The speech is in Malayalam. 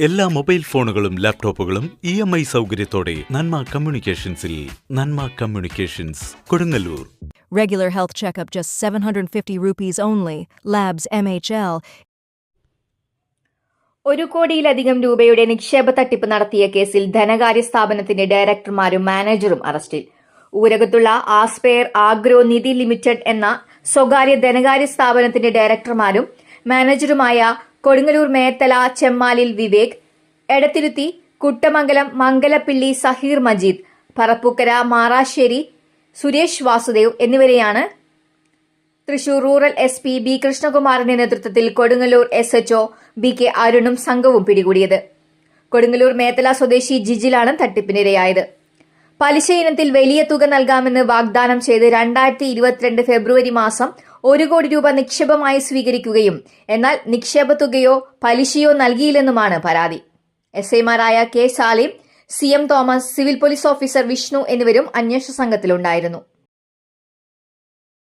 എല്ലാ മൊബൈൽ ഫോണുകളും ലാപ്ടോപ്പുകളും ഇ എം ഐ സൗകര്യത്തോടെ Nanma കമ്മ്യൂണിക്കേഷൻസിൽ Nanma communications Kodungallur Regular health checkup just 750 rupees only. Labs MHL. ഒരു കോടിയിലധികം രൂപയുടെ നിക്ഷേപ തട്ടിപ്പ് നടത്തിയ കേസിൽ ധനകാര്യ സ്ഥാപനത്തിന്റെ ഡയറക്ടർമാരും മാനേജറും അറസ്റ്റിൽ ഊരകത്തുള്ള ആസ്പെയർ ആഗ്രോ നിധി ലിമിറ്റഡ് എന്ന സ്വകാര്യ ധനകാര്യ സ്ഥാപനത്തിന്റെ ഡയറക്ടർമാരും മാനേജറുമായ കൊടുങ്ങല്ലൂർ മേത്തല ചെമ്മാലിൽ വിവേക് എടത്തിരുത്തി കുട്ടമംഗലം മംഗലപ്പിള്ളി സഹീർ മജീദ് പറപ്പൂക്കര മാറാശ്ശേരി സുരേഷ് വാസുദേവ് എന്നിവരെയാണ് Thrissur rural S P B കൃഷ്ണകുമാറിന്റെ നേതൃത്വത്തിൽ Kodungallur S HO B K അരുണും സംഘവും പിടികൂടിയത്. കൊടുങ്ങല്ലൂർ മേത്തല സ്വദേശി ജിജിലാണ് തട്ടിപ്പിനിരയായത്. പലിശ ഇനത്തിൽ വലിയ തുക നൽകാമെന്ന് വാഗ്ദാനം ചെയ്ത് രണ്ടായിരത്തി ഇരുപത്തിരണ്ട് ഫെബ്രുവരി മാസം ഒരു കോടി രൂപ നിക്ഷേപമായി സ്വീകരിക്കുകയും എന്നാൽ നിക്ഷേപ തുകയോ പലിശയോ നൽകിയില്ലെന്നുമാണ് പരാതി. എസ് ഐമാരായ K Salim C M Thomas civil police officer Vishnu എന്നിവരും അന്വേഷണ സംഘത്തിലുണ്ടായിരുന്നു.